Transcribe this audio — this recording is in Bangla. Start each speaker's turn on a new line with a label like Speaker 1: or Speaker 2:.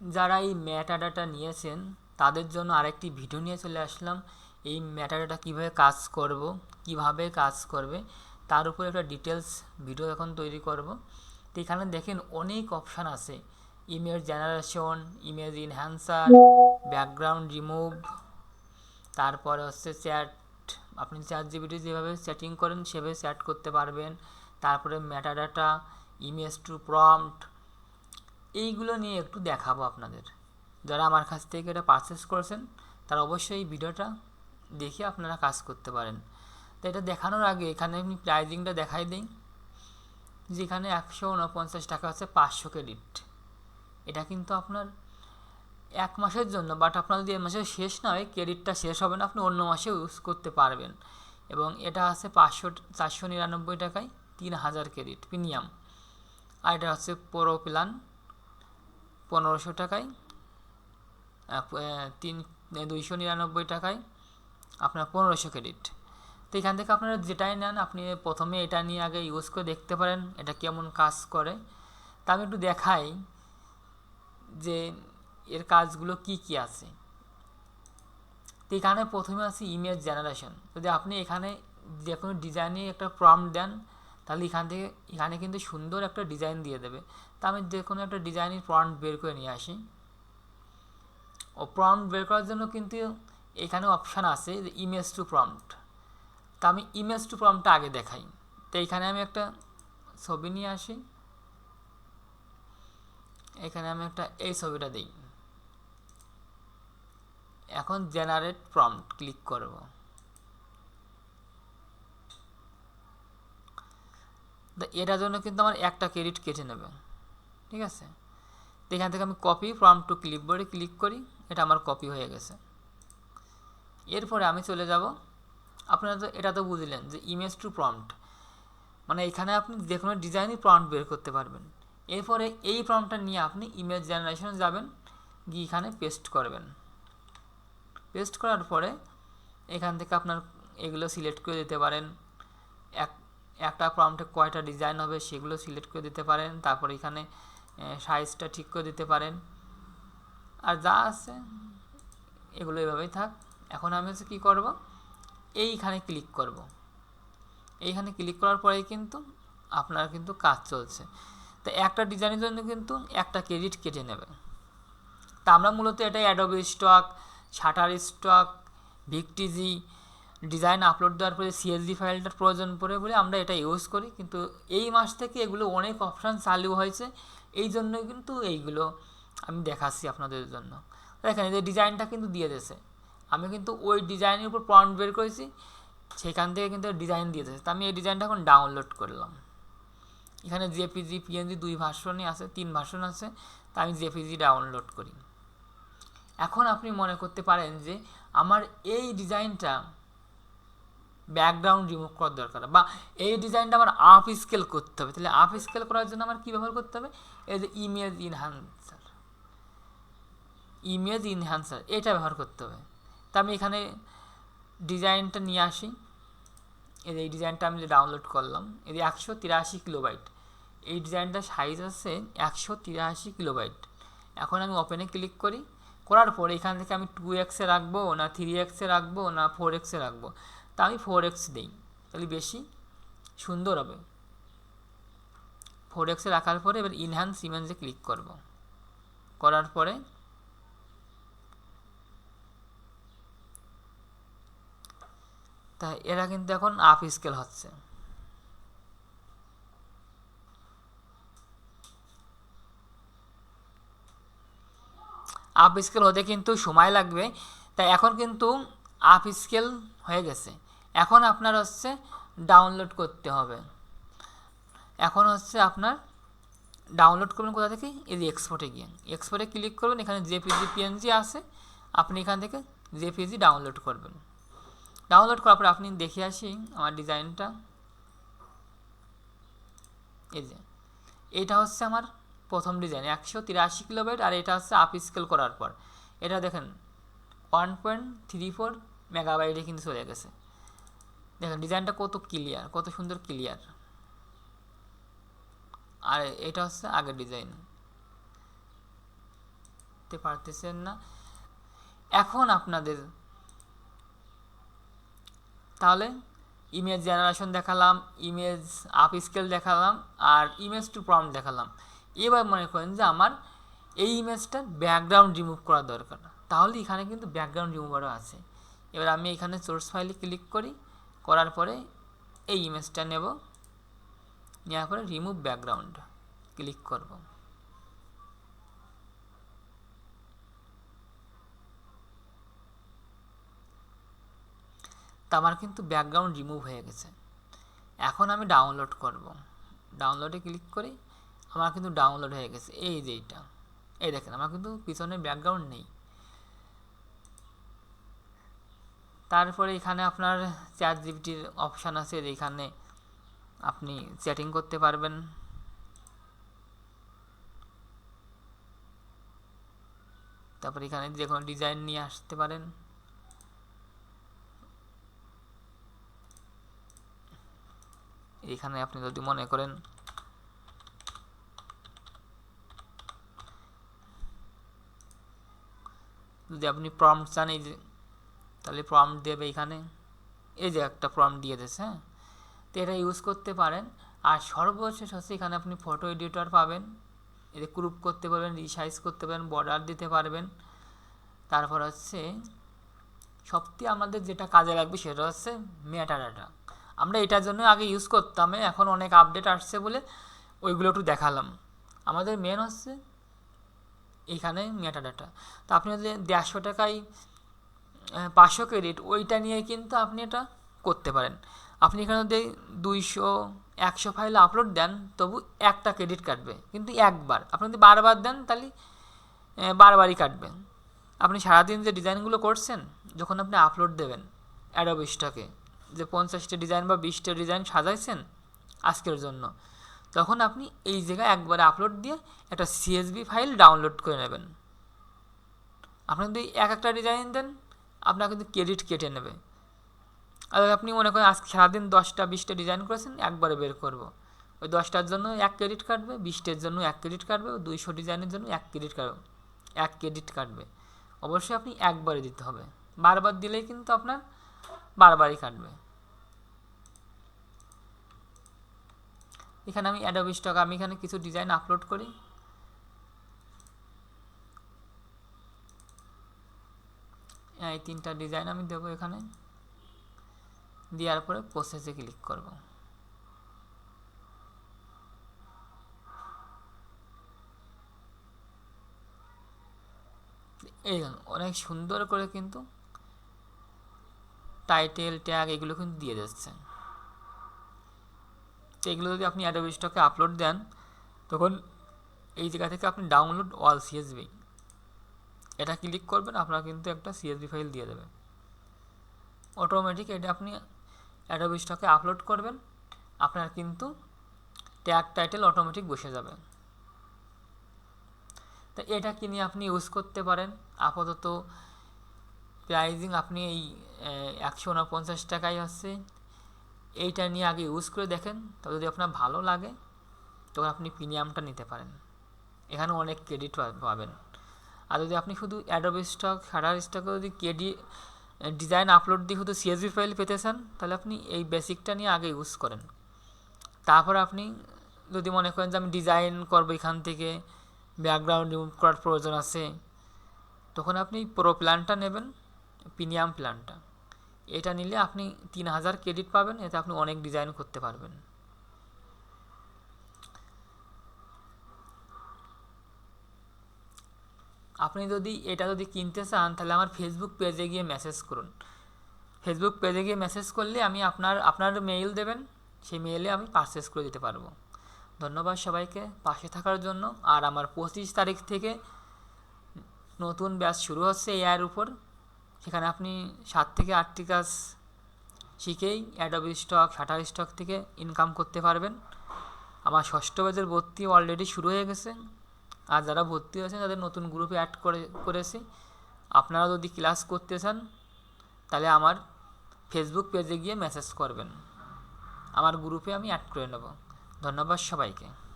Speaker 1: যারা এই ম্যাটাডাটা নিয়েছেন, তাদের জন্য আরেকটি ভিডিও নিয়ে চলে আসলাম। এই ম্যাটাডাটা কীভাবে কাজ করব, কীভাবে কাজ করবে, তার উপরে একটা ডিটেলস ভিডিও এখন তৈরি করব। তো এখানে দেখেন অনেক অপশান আছে। Image generation image enhancer background remove তারপরে হচ্ছে চ্যাট আপনি চ্যাট জিবিটি যেভাবে সেটিং করেন, সেভাবে চ্যাট করতে পারবেন। তারপরে ম্যাটাডাটা ইমেজ টু প্রম্পট এইগুলো নিয়ে একটু দেখাবো আপনাদের। যারা আমার কাছ থেকে এটা পারচেস করেছেন, তারা অবশ্যই এই ভিডিওটা দেখে আপনারা কাজ করতে পারেন। তো এটা দেখানোর আগে এখানে আমি প্রাইজিংটা দেখাই দিই। যেখানে একশো উনপঞ্চাশ টাকা হচ্ছে পাঁচশো ক্রেডিট এটা কিন্তু আপনার এক মাসের জন্য বাট আপনার যদি এই মাসে শেষ না হয় ক্রেডিটটা শেষ হবে না, আপনি অন্য মাসে ইউজ করতে পারবেন। এবং এটা আছে পাঁচশো, চারশো নিরানব্বই টাকায় তিন হাজার ক্রেডিট প্রিমিয়াম আর এটা হচ্ছে প্রো প্ল্যান পনেরোশো টাকায় তিন দুইশো নিরানব্বই টাকায় আপনার পনেরোশো ক্রেডিট। তো এখান থেকে আপনারা যেটাই নেন, আপনি প্রথমে এটা নিয়ে আগে ইউজ করে দেখতে পারেন এটা কেমন কাজ করে। তা আমি একটু দেখাই যে এর কাজগুলো কি কি আছে। তো এখানে প্রথমে আছে ইমেজ জেনারেশন যদি আপনি এখানে যে কোনো ডিজাইনে একটা প্রম্পট দেন, তাহলে এখান থেকে, এখানে কিন্তু সুন্দর একটা ডিজাইন দিয়ে দেবে। তা আমি যে কোনো একটা ডিজাইনের প্রম্পট বের করে নিয়ে আসি। ও প্রম্পট বের করার জন্য কিন্তু এখানে অপশান আছে যে ইমেজ টু প্রম্পট তা আমি ইমেজ টু প্রম্পটটা আগে দেখাই। তো এখানে আমি একটা ছবি নিয়ে আসি। এখানে আমি একটা এই ছবিটা দিই। এখন জেনারেট প্রম্পট ক্লিক করব। এটার জন্য কিন্তু আমার একটা ক্রেডিট কেটে নেবে। ঠিক আছে? তো এখান থেকে আমি কপি প্রম্পট টু ক্লিপবোর্ডে ক্লিক করি, এটা আমার কপি হয়ে গেছে। এরপরে আমি চলে যাব। আপনারা তো, এটা তো বুঝলেন যে ইমেজ টু প্রম্পট মানে এখানে আপনি যে কোনো ডিজাইনই প্রম্পট বের করতে পারবেন। এরপরে এই প্রম্পটটা নিয়ে আপনি ইমেজ জেনারেশনে যাবেন, গিয়ে এখানে পেস্ট করবেন। পেস্ট করার পরে এখান থেকে আপনার এগুলো সিলেক্ট করে দিতে পারেন। এক, একটা প্রম্পটে কয়টা ডিজাইন হবে সেগুলো সিলেক্ট করে দিতে পারেন। তারপর এখানে সাইজটা ঠিক করে দিতে পারেন। আর যা আছে, এগুলো এভাবেই থাক। এখন আমি হচ্ছে কী করব? এইখানে ক্লিক করব। এইখানে ক্লিক করার পরেই কিন্তু আপনার কিন্তু কাজ চলছে। তো একটা ডিজাইনের জন্য কিন্তু একটা ক্রেডিট কেটে নেবে। তা আমরা মূলত এটা Adobe stock Shutterstock Vecteezy design upload দেওয়ার পরে সিএসডি ফাইলটার প্রয়োজন পড়ে বলে আমরা এটা ইউজ করি। কিন্তু এই মাস থেকে এগুলো অনেক অপশান চালু হয়েছে। এই জন্যই কিন্তু এইগুলো আমি দেখাচ্ছি আপনাদের জন্য। দেখেন, এই যে ডিজাইনটা কিন্তু দিয়ে দিয়েছে। আমি কিন্তু ওই ডিজাইনের উপর পয়েন্ট বের করেছি, সেখান থেকে কিন্তু ডিজাইন দিয়ে দিয়েছে। তা আমি এই ডিজাইনটা এখন ডাউনলোড করলাম। এখানে জেপিজি, পিএনজি দুই ভার্সনই আছে, তিন ভার্সন আছে, তা আমি জেপিজি ডাউনলোড করি। এখন আপনি মনে করতে পারেন যে আমার এই ডিজাইনটা ব্যাকগ্রাউন্ড রিমুভ করার দরকার। বা এই ডিজাইনটা আমার আপ স্কেল করতে হবে। তাহলে আপ স্কেল করার জন্য আমার কী ব্যবহার করতে হবে? এই যে ইমেজ ইনহ্যান্সার ইমেজ ইনহ্যান্সার এটা ব্যবহার করতে হবে। তা আমি এখানে ডিজাইনটা নিয়ে আসি। এই যে এই ডিজাইনটা আমি যে ডাউনলোড করলাম, এই যে একশো তিরাশি কিলোবাইট এই ডিজাইনটার সাইজ আছে একশো তিরাশি কিলোবাইট এখন আমি ওপেনে ক্লিক করি। করার পরে এখান থেকে আমি টু এক্সে রাখব, না থ্রি এক্সে রাখব, না ফোর এক্সে রাখব। তা আমি ফোর এক্স দিই। তাহলে বেশি সুন্দর হবে। ফোর এক্সে রাখার পরে এবার ইনহ্যান্স ইমেন্সে ক্লিক করব। করার পরে তা এরা কিন্তু এখন আপ স্কেল হচ্ছে। আপ স্কেল হতে কিন্তু সময় লাগবে। তাই এখন কিন্তু আপ স্কেল হয়ে গেছে। এখন আপনার হচ্ছে ডাউনলোড করতে হবে। এখন হচ্ছে আপনার ডাউনলোড করবেন কোথা থেকে? এই এক্সপোর্টে গিয়ে। এক্সপোর্টে ক্লিক করবেন, এখানে জেপিজি পিএনজি আছে। আপনি এখান থেকে জেপিজি ডাউনলোড করবেন। ডাউনলোড করার পরে আপনি দেখে আসি আমার ডিজাইনটা। এই যে, এটা হচ্ছে আমার প্রথম ডিজাইন। একশো তিরাশি কিলোবাইট আর এটা হচ্ছে আপ স্কেল করার পর। এটা দেখেন ওয়ান পয়েন্ট থ্রি ফোর মেগাবাইটে কিন্তু চলে গেছে। দেখেন, ডিজাইনটা কত ক্লিয়ার কত সুন্দর ক্লিয়ার আর এটা হচ্ছে আগের ডিজাইন। পারতেছেন না? এখন আপনাদের তাহলে ইমেজ জেনারেশন দেখালাম ইমেজ আপ স্কেল দেখালাম, আর ইমেজ টু প্রম দেখালাম। এবার মনে করেন যে আমার এই ইমেজটার ব্যাকগ্রাউন্ড রিমুভ করা দরকার। তাহলে এখানে কিন্তু ব্যাকগ্রাউন্ড রিমুভারও আছে। এবার আমি এখানে সোর্স ফাইলে ক্লিক করি। করার পরে এই ইমেজটা নেব। নেওয়ার পরে রিমুভ ব্যাকগ্রাউন্ড ক্লিক করব। তা আমার কিন্তু ব্যাকগ্রাউন্ড রিমুভ হয়ে গেছে। এখন আমি ডাউনলোড করব। ডাউনলোডে ক্লিক করি, আমার কিন্তু ডাউনলোড হয়ে গেছে। এই যে এইটা। এই দেখেন, আমার কিন্তু পিছনে ব্যাকগ্রাউন্ড নেই। তারপরে এখানে আপনার চ্যাট জিপিটির অপশান আছে এখানে আপনি চ্যাটিং করতে পারবেন। তারপর এখানে যে কোনো ডিজাইন নিয়ে আসতে পারেন। এখানে আপনি যদি মনে করেন যদি আপনি প্রম্পট চান, এই তাহলে প্রম্পট দেবে এখানে। এই যে একটা প্রম্পট দিয়ে দিয়েছে হ্যাঁ? তো এটা ইউজ করতে পারেন। আর সর্বশেষ হচ্ছে এখানে আপনি ফটো এডিটর পাবেন। এতে ক্রুপ করতে পারবেন রিসাইজ করতে পারবেন বর্ডার দিতে পারবেন। তারপর হচ্ছে সবথেকে আমাদের যেটা কাজে লাগবে সেটা হচ্ছে মেটা ডাটা আমরা এটার জন্য আগে ইউজ করতাম এখন অনেক আপডেট আসছে বলে ওইগুলো একটু দেখালাম। আমাদের মেন হচ্ছে এইখানে মেটা ডাটা তো আপনি যদি দেড়শো টাকায় পাঁচশো ক্রেডিট ওইটা নিয়ে কিন্তু আপনি এটা করতে পারেন। আপনি এখানে যদি দুইশো, একশো ফাইল আপলোড দেন, তবু একটা ক্রেডিট কাটবে। কিন্তু একবার। আপনি যদি বারবার দেন, তাহলে বারবারই কাটবে। আপনি সারাদিন যে ডিজাইনগুলো করছেন, যখন আপনি আপলোড দেবেন অ্যাডোব স্টকে যে পঞ্চাশটা ডিজাইন বা বিশটা ডিজাইন সাজাইছেন আজকের জন্য, তখন আপনি এই জায়গায় একবারে আপলোড দিয়ে একটা সিএসবি ফাইল ডাউনলোড করে নেবেন। আপনি যদি এক একটা ডিজাইন দেন আপনার কিন্তু ক্রেডিট কেটে নেবে। আর আপনি মনে করেন আজকে সারাদিন দশটা, বিশটা ডিজাইন করেছেন, একবারে বের করব। ওই দশটার জন্য এক ক্রেডিট কাটবে, বিশটার জন্য এক ক্রেডিট কাটবে দুইশো ডিজাইনের জন্য এক ক্রেডিট কাটবে, এক ক্রেডিট কাটবে। অবশ্যই আপনি একবারে দিতে হবে। বারবার দিলেই কিন্তু আপনার বারবারই কাটবে। এখানে আমি অ্যাডোবি স্টক আমি এখানে কিছু ডিজাইন আপলোড করি। এই তিনটা ডিজাইন আমি দেবো এখানে। দেওয়ার পরে প্রসেসে ক্লিক করব। এই অনেক সুন্দর করে কিন্তু টাইটেল ট্যাগ এগুলো কিন্তু দিয়ে দিচ্ছে। তো এগুলো যদি আপনি অ্যাডোবি স্টকে আপলোড দেন, তখন এই জায়গা থেকে আপনি ডাউনলোড অল সিএসবি এটা ক্লিক করবেন, আপনার কিন্তু একটা সিএসবি ফাইল দিয়ে দেবে অটোমেটিক এটা আপনি অ্যাডোবি স্টকে আপলোড করবেন, আপনার কিন্তু ট্যাগ টাইটেল অটোমেটিক বসে যাবে। তো এটা কিনে আপনি ইউজ করতে পারেন। আপাতত প্রাইজিং আপনি এই একশো উনপঞ্চাশ টাকায় হচ্ছে এইটা নিয়ে আগে ইউজ করে দেখেন তবে যদি আপনার ভালো লাগে, তখন আপনি প্রিমিয়ামটা নিতে পারেন। এখানে অনেক ক্রেডিট পাবেন। আর যদি আপনি শুধু অ্যাডোবি স্টক শাটার স্টকে যদি কেডি ডিজাইন আপলোড দিয়ে শুধু সিএসবি ফাইল পেতে চান তাহলে আপনি এই বেসিকটা নিয়ে আগে ইউজ করেন। তারপর আপনি যদি মনে করেন যে আমি ডিজাইন করব এখান থেকে ব্যাকগ্রাউন্ড রিমুভ করার প্রয়োজন আছে, তখন আপনি প্রো প্ল্যানটা নেবেন প্রিমিয়াম প্ল্যানটা এটা নিলে আপনি তিন হাজার ক্রেডিট পাবেন, এতে আপনি অনেক ডিজাইন করতে পারবেন। আপনি যদি এটা যদি কিনতে চান, তাহলে আমার ফেসবুক পেজে গিয়ে মেসেজ করুন। ফেসবুক পেজে গিয়ে মেসেজ করলে আমি আপনার আপনার মেইল দেবেন, সেই মেইলে আমি পারচেস করে দিতে পারব। ধন্যবাদ সবাইকে পাশে থাকার জন্য। আর আমার পঁচিশ তারিখ থেকে নতুন ব্যাচ শুরু হচ্ছে এআইয়ের উপর। সেখানে আপনি সাত থেকে আটটি কাজ শিখেই অ্যাডোবি স্টক শাটার স্টক থেকে ইনকাম করতে পারবেন। আমার ষষ্ঠ ব্যাচের ভর্তি অলরেডি শুরু হয়ে গেছে। আর যারা ভর্তি হয়েছেন, তাদের নতুন গ্রুপে অ্যাড করে, করেছি। আপনারা যদি ক্লাস করতে চান, তাহলে আমার ফেসবুক পেজে গিয়ে মেসেজ করবেন। আমার গ্রুপে আমি অ্যাড করে নেব। ধন্যবাদ সবাইকে।